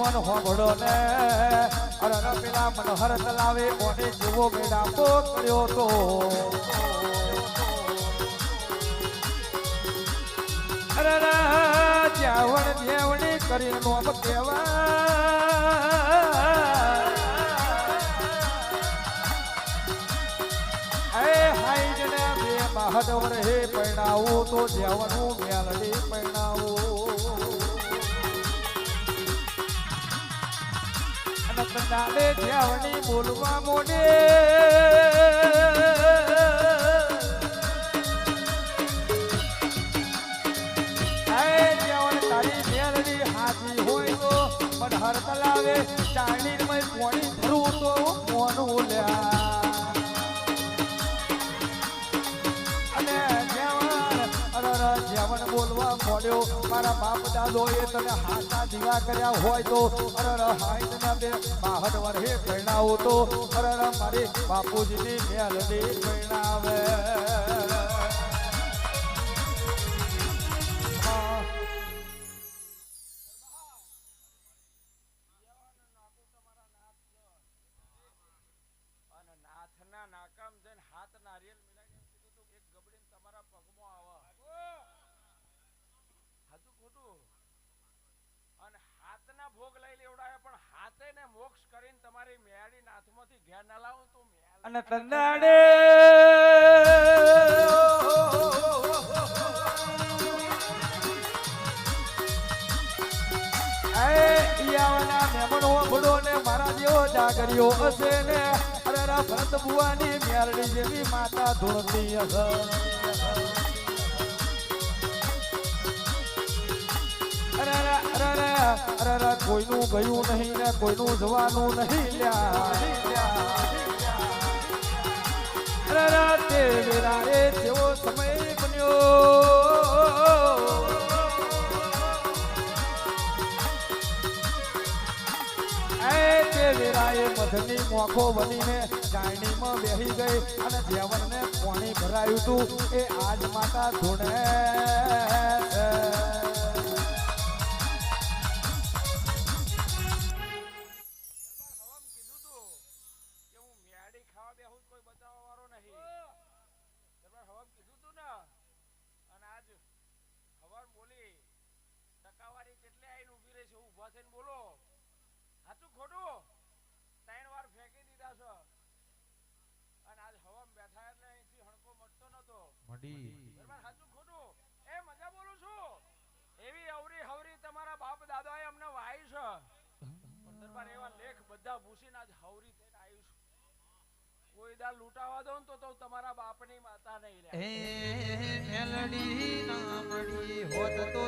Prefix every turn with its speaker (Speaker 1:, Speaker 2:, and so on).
Speaker 1: હોભળો ને. અરે અરે પેલા મનોહર તલાવે કોને જેવો મેળાપો કર્યો તો. અરે અરે જ્યાવણ જ્યાવણી કરીને નોમ કહેવાય. એ હાઈડ ને બે બહાદવર હે પૈણાવું તો જ્યાવણું મેલડી પરણાવું. કંડાલે જ્યાવણી બોલવા એ જ્યાવણ તારી મેલડી હાથી હોય તો બોલવા મારા બાપ દાદો એ તને હાથા દીવા કર્યા હોય તો અરર હાઈટ ના બે બાહટ વર્ષે પરણાવો તો અરર મારી બાપુજીની મેલડી.
Speaker 2: અને નાથના નાકામ જઈને હાથ નારિયેલ તું એક ગબડીને તમારા પગમાં આવે હાચું ખોટું અને હાથના ભોગ લઈ લેવડાવે, પણ હાથે ને મોક્ષ કરીને તમારી મેળી નાથમાંથી ઘેર ના લાવું તો
Speaker 1: અને ને મારા જેવો જાગર્યો હશે ને. અરે રા ભરત બુવાની મેરડી જેવી માતા ધોરતી હશે. રે, અરે રે, કોઈનું ગયું નહીં ને કોઈનું જવાનું નહીં લ્યા. અરે સમય બન્યો. વેરાએ મધની મોખો બનીને ચાયણીમાં બેહી ગઈ અને જેવણને પાણી ભરાયું તું એ આજ માતા ધૂણે. છે
Speaker 2: થઈને બોલો સાચું ખોટું? ત્રણ વાર ફેંકી દીધા છો. અને આજ હવામ બેઠા એટલે અહીંથી હણકો મળતો નતો દરબાર સાચું ખોટું? એ મજા બોલું છું. એવી અવરી હવરી તમારા બાપ દાદાએ અમને વાઈ છે. દરબાર એવા લેખ બધા ભૂસીને આજ હવરી થઈને આવ્યું છું. કોઈ દા લૂંટાવા દો તો તો તમારા બાપની માતા નહીં રહે
Speaker 3: એ મેલડી ના મળી હોત તો